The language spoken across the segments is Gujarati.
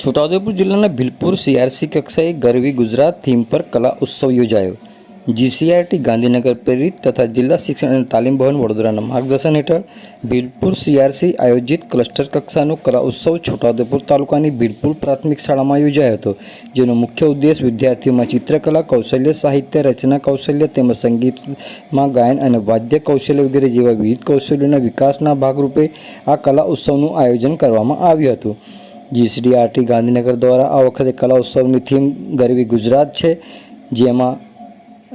છોટાઉદેપુર જિલ્લાના ભીલપુર સીઆરસી કક્ષાએ ગરવી ગુજરાત થીમ પર કલા ઉત્સવ યોજાયો. જીસીઆરટી ગાંધીનગર પ્રેરિત તથા જિલ્લા શિક્ષણ અને તાલીમ ભવન વડોદરાના માર્ગદર્શન હેઠળ ભીલપુર સીઆરસી આયોજિત ક્લસ્ટર કક્ષાનો કલા ઉત્સવ છોટાઉદેપુર તાલુકાની ભીલપુર પ્રાથમિક શાળામાં યોજાયો હતો, જેનો મુખ્ય ઉદ્દેશ વિદ્યાર્થીઓમાં ચિત્રકલા, કૌશલ્ય, સાહિત્ય, રચના કૌશલ્ય તેમજ સંગીતમાં ગાયન અને વાદ્ય કૌશલ્ય વગેરે જેવા વિવિધ કૌશલ્યોના વિકાસના ભાગરૂપે આ કલા ઉત્સવનું આયોજન કરવામાં આવ્યું હતું. જીસીડીઆરટી ગાંધીનગર દ્વારા આ વખતે કલા ઉત્સવની થીમ ગરવી ગુજરાત છે જેમાં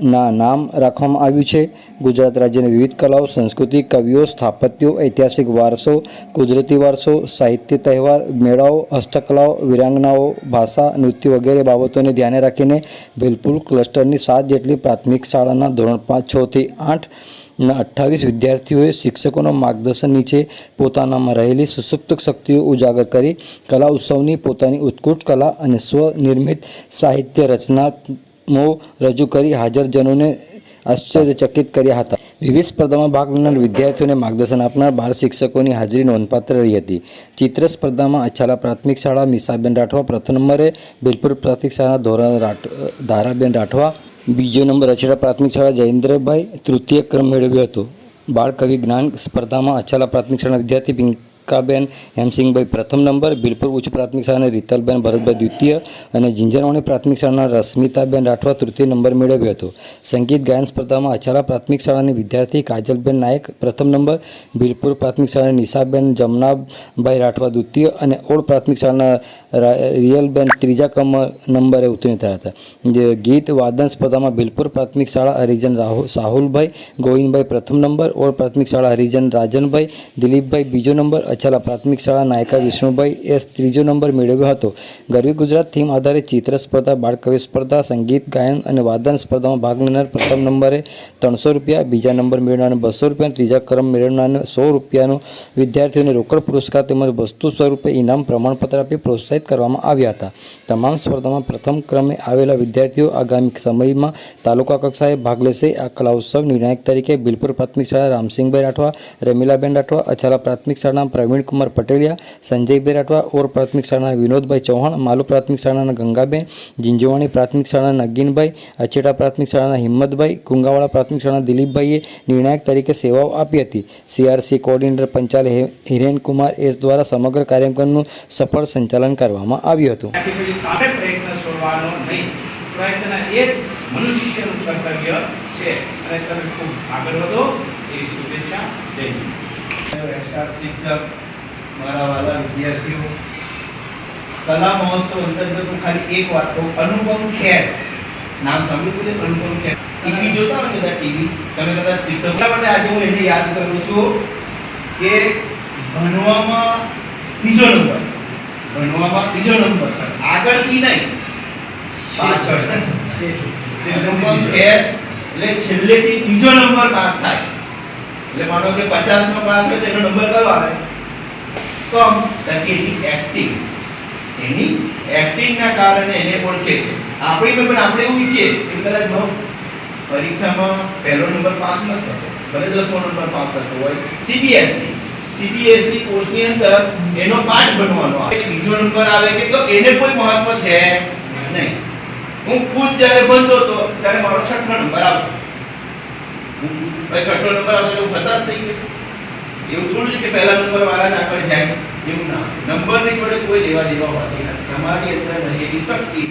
ના નામ રાખવામાં આવ્યું છે. ગુજરાત રાજ્યની વિવિધ કલાઓ, સંસ્કૃતિ, કવિઓ, સ્થાપત્યો, ઐતિહાસિક વારસો, કુદરતી વારસો, સાહિત્ય તહેવાર, મેળાઓ, હસ્તકલાઓ, વિરાંગનાઓ, ભાષા, નૃત્ય વગેરે બાબતોને ધ્યાને રાખીને ભીલપુર ક્લસ્ટરની સાત જેટલી પ્રાથમિક શાળાના ધોરણ પાંચ છથી આઠ ના અઠ્ઠાવીસ વિદ્યાર્થીઓએ શિક્ષકોના માર્ગદર્શન નીચે પોતાનામાં રહેલી સુસુપ્ત શક્તિઓ ઉજાગર કરી, કલા ઉત્સવની પોતાની ઉત્કૃષ્ટ કલા અને સ્વનિર્મિત સાહિત્ય રચનાઓ રજૂ કરી હાજરજનોને આશ્ચર્યચકિત કર્યા હતા. વિવિધ સ્પર્ધામાં ભાગ લેનાર વિદ્યાર્થીઓને માર્ગદર્શન આપનાર બાળ શિક્ષકોની હાજરી નોંધપાત્ર રહી હતી. ચિત્ર સ્પર્ધામાં અછાલા પ્રાથમિક શાળા મીસાબેન રાઠવા પ્રથમ નંબરે બિલપુર પ્રાથમિક શાળા ધોરણ રાઠ, ધારાબેન રાઠવા, બીજો નંબર અછાલા પ્રાથમિક શાળા જયેન્દ્રભાઈ તૃતીય ક્રમ મેળવ્યો હતો. બાળ કવિ જ્ઞાન સ્પર્ધામાં અછાલા પ્રાથમિક શાળાના વિદ્યાર્થી પિંકાબેન હેમસિંગભાઈ પ્રથમ નંબર બિલપુર ઉચ્ચ પ્રાથમિક શાળાના રીતલબેન, ભરતભાઈ દ્વિતીય અને ઝીંઝરવાણી પ્રાથમિક શાળાના રશ્મિતાબેન રાઠવા તૃતીય નંબર મેળવ્યો હતો. સંગીત ગાયન સ્પર્ધામાં અછાલા પ્રાથમિક શાળાની વિદ્યાર્થી કાજલબેન નાયક પ્રથમ નંબર બિલપુર પ્રાથમિક શાળાના નિશાબેન જમનાભાઈ રાઠવા દ્વિતીય અને ઓળ પ્રાથમિક શાળાના રિયલબેન ત્રીજા ક્રમ નંબરે ઉત્તીર્ણ થયા હતા. જે ગીત વાદન સ્પર્ધામાં બિલપુર પ્રાથમિક શાળા હરિજન રાહુ, સાહુલભાઈ ગોવિંદભાઈ પ્રથમ નંબર, ઓળ પ્રાથમિક શાળા હરિજન રાજનભાઈ દિલીપભાઈ બીજો નંબર અછાલા પ્રાથમિક શાળા નાયકા વિષ્ણુભાઈ એસ ત્રીજો નંબર મેળવ્યો હતો. ગરવી ગુજરાત થીમ આધારિત ચિત્ર સ્પર્ધા, બાળકવિ સ્પર્ધા, સંગીત, ગાયન અને વાદન સ્પર્ધામાં ભાગ લેનાર પ્રથમ નંબરે ત્રણસો રૂપિયા, બીજા નંબર મેળવનારને બસો રૂપિયા, ત્રીજા ક્રમ મેળવનારને સો રૂપિયાનો વિદ્યાર્થીઓને રોકડ પુરસ્કાર તેમજ વસ્તુ સ્વરૂપે ઇનામ પ્રમાણપત્ર આપી પ્રોત્સાહિત કરવામાં આવ્યા હતા. તમામ સ્પર્ધામાં પ્રથમ ક્રમે આવેલા વિદ્યાર્થીઓ આગામી સમયમાં તાલુકા કક્ષાએ ભાગ લેશે. આ કલા નિર્ણાયક તરીકે બિલપુર પ્રાથમિક શાળા રામસિંહભાઈ રાઠવા, રમીલાબેન રાઠવા, અછાલા પ્રાથમિક શાળાના પ્રવીણકુમાર પટેલિયા સંજયભાઈ રાઠવા ઓર પ્રાથમિક શાળાના વિનોદભાઈ ચૌહાણ, માલુ પ્રાથમિક શાળાના ગંગાબેન, જીંજવાણી પ્રાથમિક શાળાના નગીનભાઈ અછેટા પ્રાથમિક શાળાના હિંમતભાઈ, કુંગાવાડા પ્રાથમિક શાળાના દિલીપભાઈએ નિર્ણાયક તરીકે સેવાઓ આપી હતી. CRC coordinator Panchal Hirenkumar S દ્વારા સમગ્ર કાર્યક્રમનું સફળ સંચાલન કરવામાં આવ્યું હતું. પ્રયત્ન એ જ મનુષ્યનું કર્તવ્ય છે. અને તમે ખૂબ આગળ વધો. એવી શુભેચ્છા હિન્દ શિક્ષક મારા વાલા વિદ્યાર્થીઓ. કલા મહોત્સવ અંતર્ગત હું ખાલી એક વાત કહું અનુપમ ખેર. નામ સાંભળ્યું છે અનુપમ ખેર. ટીવી જોતા હોય બધા ટીવી? તમે કદાચ શિક્ષક એટલા માટે આજે હું એને યાદ કરું છું કે ભણવામાં બીજો નંબર. ભણવામાં બીજો નંબર. આગળથી નહીં. પાછળ. અનુપમ ખેર. એટલે છેલ્લેથી બીજો નંબર પાસ થાય. એટલે માનો કે 50 નો ક્લાસ હોય તો એનો નંબર કયો આવે? કમ તાકી એની એક્ટિંગ એની એક્ટિંગ ના કારણે એને ઓળખે છે. આપણી પણ આપણે એવું ઈચ્છીએ કે કદાચ પરીક્ષામાં પહેલો નંબર પાસ ન થતો, ભલે દસમો નંબર પાસ થતો હોય. સીબીએસસી સીબીએસઈ કોર્સની અંદર એનો પાઠ બનવાનો આવે. બીજો નંબર આવે કે તો એને કોઈ મહત્વ છે નહીં. હું ખુદ જ્યારે ભણતો હતો, ત્યારે મારો છઠ્ઠો નંબર આવતો. પછી છઠ્ઠો નંબર આવતો એવું હતાશ થઈ ગયો. એવું થોડું છે કે પહેલા નંબર વાળા જ આગળ જાય. એવું ના નંબરની જોડે કોઈ લેવા દેવા હોતી નથી. તમારી અંદર રહેલી શક્તિ